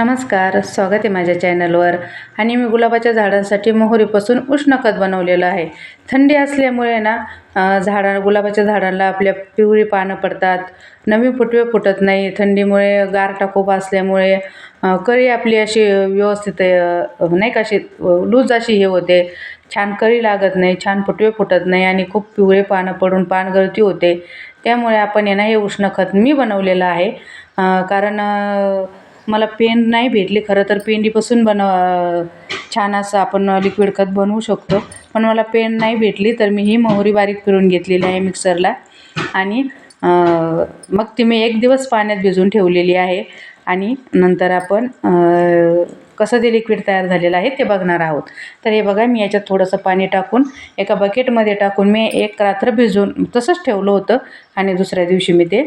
नमस्कार स्वागत आहे माझ्या चॅनलवर. आणि मी गुलाबाच्या झाडांसाठी मोहरीपासून उष्ण खत बनवलेलं आहे. थंडी असल्यामुळे ना अं, झाडा गुलाबाच्या झाडांना आपल्या पिवळी पानं पडतात. नवी फुटवे फुटत नाही. थंडीमुळे गारटा खूप असल्यामुळे कळी आपली अशी व्यवस्थित नाही का अशी लूज अशी हे होते. छान कळी लागत नाही छान फुटवे फुटत नाही आणि खूप पिवळे पानं पडून पानगळती होते. त्यामुळे आपण यांना हे उष्ण खत मी बनवलेलं आहे. कारण मला पेन नाही भेटली खरं तर. पेंडीपासून बनव छान असं आपण लिक्विड खत बनवू शकतो. पण मला पेन नाही भेटली तर मी ही मोहरी बारीक फिरून घेतलेली आहे मिक्सरला आणि मग ती मी एक दिवस पाण्यात भिजवून ठेवलेली आहे. आणि नंतर आपण कसं ते लिक्विड तयार झालेलं आहे ते बघणार आहोत. तर हे बघा मी याच्यात थोडंसं पाणी टाकून एका बकेटमध्ये टाकून मी एक रात्र भिजवून तसंच ठेवलं होतं. आणि दुसऱ्या दिवशी मी ते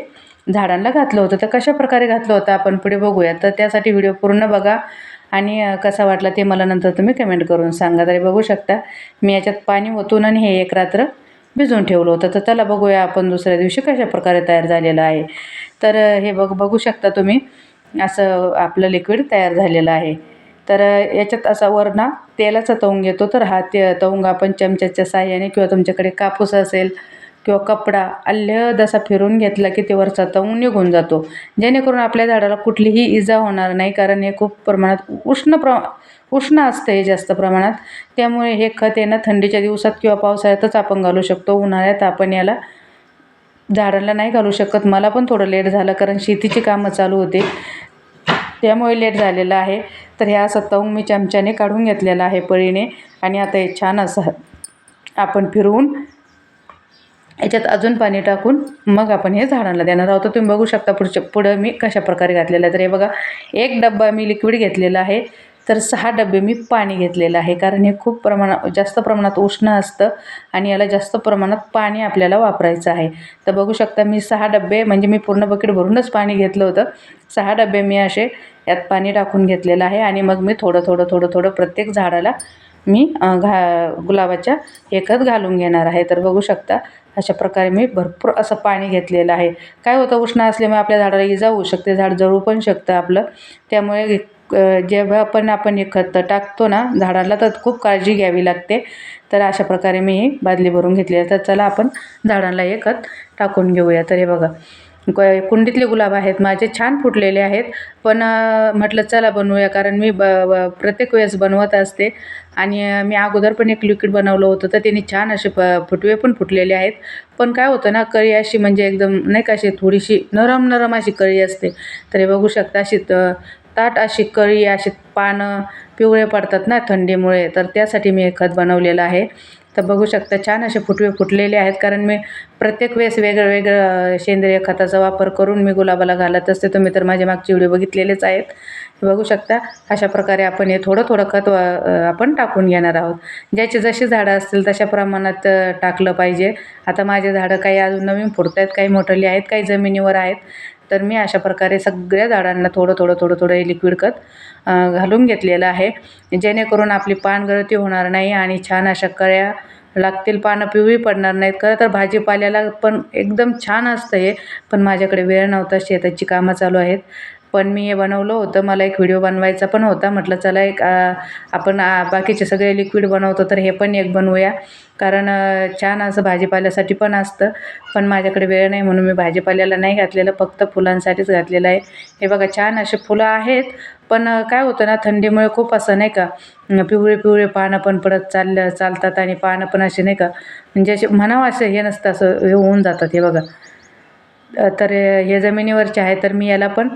झाडांना घातलं होतं. तर कशा प्रकारे घातलं होतं आपण पुढे बघूया तर त्यासाठी व्हिडिओ पूर्ण बघा आणि कसा वाटला ते मला नंतर तुम्ही कमेंट करून सांगा. तरी बघू शकता. मी याच्यात पाणी ओतून आणि हे एक रात्र भिजवून ठेवलं होतं. तर त्याला बघूया आपण दुसऱ्या दिवशी कशा प्रकारे तयार झालेलं आहे. तर हे बघ बघू शकता तुम्ही. असं आपलं लिक्विड तयार झालेलं आहे. तर याच्यात असा वर ना तेलाचा तवंग येतो. तर हा ते तवंग आपण चमच्याच्या साह्याने किंवा तुमच्याकडे कापूस असेल किंवा कपडा अल्लद असा फिरून घेतला की ते वरचा तवून निघून जातो. जेणेकरून आपल्या झाडाला कुठलीही इजा होणार नाही कारण हे खूप प्रमाणात उष्ण प्र उष्ण असतं हे जास्त प्रमाणात. त्यामुळे हे खत येणं थंडीच्या दिवसात किंवा पावसाळ्यातच आपण घालू शकतो. उन्हाळ्यात आपण याला झाडाला नाही घालू शकत. मला पण थोडं लेट झालं कारण शेतीची कामं चालू होते. त्यामुळे लेट झालेलं आहे. तर ह्या सत्तावून मी चमच्याने काढून घेतलेलं आहे पळीने. आणि आता हे छान असं आपण फिरवून याच्यात अजून पाणी टाकून मग आपण हे झाडांना देणार आहोत. तुम्ही बघू शकता पुढच्या पुढं मी कशा प्रकारे घातलेलं आहे. तर हे बघा एक डब्बा मी लिक्विड घेतलेला आहे. तर सहा डबे मी पाणी घेतलेलं आहे. कारण हे खूप प्रमाणात जास्त प्रमाणात उष्ण असतं आणि याला जास्त प्रमाणात पाणी आपल्याला वापरायचं आहे. तर बघू शकता मी सहा डबे म्हणजे मी पूर्ण बकेट भरूनच पाणी घेतलं होतं. सहा डबे मी असे यात पाणी टाकून घेतलेलं आहे आणि मग मी थोडं थोडं थोडं थोडं प्रत्येक झाडाला मी घा गुलाबाच्या एकत घालून घेणार आहे. तर बघू शकता अशा प्रकारे मी भरपूर असं पाणी घेतलेलं आहे. काय होतं उष्ण असल्यामुळे आपल्या झाडाला इजा होऊ शकते झाड जळू पण शकतं आपलं. त्यामुळे जेव्हा पण आपण हे खत टाकतो ना झाडाला तर खूप काळजी घ्यावी लागते. तर अशा प्रकारे मी ही बादली भरून घेतली आहे. तर चला आपण झाडांना हे खत टाकून घेऊया. तर हे बघा क- कुंडीतले गुलाब आहेत माझे छान फुटलेले आहेत. पण म्हटलं चला बनवूया कारण मी ब ब- प्रत्येक वेळेस बनवत असते. आणि मी अगोदर पण एक लिक्विड बनवलं होतं तर त्यांनी छान असे प फुटवे पण फुटलेले आहेत. पण काय होतं ना कळी अशी म्हणजे एकदम नाही का अशी थोडीशी नरम नरम अशी कळी असते. तर हे बघू शकता अशी ताट अशी कळी अशी पानं पिवळे पडतात ना थंडीमुळे तर त्यासाठी मी हे खत बनवलेलं आहे. तर बघू शकता छान असे फुटवे फुटलेले आहेत. कारण मी प्रत्येक वेळेस वेगळं वेगळं सेंद्रिय खताचा वापर करून मी गुलाबाला घालत असते. तुम्ही तर माझे मागचे व्हिडिओ बघितलेलेच आहेत. बघू शकता अशा प्रकारे आपण हे थोडं थोडं खत वा आपण टाकून घेणार आहोत. ज्याचे जशी झाडं असतील तशा प्रमाणात टाकलं पाहिजे. आता माझे झाडं काही अजून नवीन फुटत आहेत काही मोठली आहेत काही जमिनीवर आहेत. तर मी अशा प्रकारे सगळ्या झाडांना थोडं थोडं थोडं थोडं हे लिक्विड खत घालून घेतलेलं आहे. जेणेकरून आपली पानगळती होणार नाही आणि छान अशा कळ्या लागतील. पानं पिवळी पडणार नाहीत. खरं तर भाजीपाल्याला पण एकदम छान असतं हे पण माझ्याकडे वेळ नव्हता. शेताची कामं चालू आहेत. पण मी हे बनवलं होतं. मला एक व्हिडिओ बनवायचा पण होता. म्हटलं चला एक आपण बाकीचे सगळे लिक्विड बनवतो तर हे पण एक बनवूया. कारण छान असं भाजीपाल्यासाठी पण असतं. पण माझ्याकडे वेळ नाही म्हणून मी भाजीपाल्याला नाही घातलेलं. फक्त फुलांसाठीच घातलेलं आहे. हे बघा छान असे फुलं आहेत. पण काय होतं ना थंडीमुळे खूप असं नाही का पिवळे पिवळे पानं पण पडत चाललं चालतात आणि पानं पण असे नाही का म्हणजे असे म्हणावं असं हे नसतं असं हे होऊन जातात हे बघा. तर हे जमिनीवरचे आहे तर मी याला पण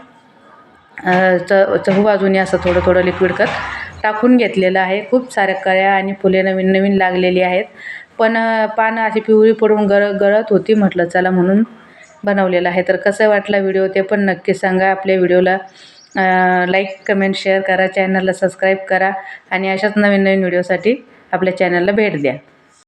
च चहू बाजूने असं थोडं थोडं लिक्विड खत टाकून घेतलेलं आहे. खूप साऱ्या कळ्या आणि फुले नवीन नवीन लागलेली आहेत. पण पानं अशी पिवळी पडून गळ गळत होती म्हटलं चला म्हणून बनवलेलं आहे. तर कसं वाटला व्हिडिओ ते पण नक्की सांगा. आपल्या व्हिडिओला लाईक कमेंट शेअर करा. चॅनलला सबस्क्राईब करा. आणि अशाच नवीन नवीन व्हिडिओसाठी आपल्या चॅनलला भेट द्या.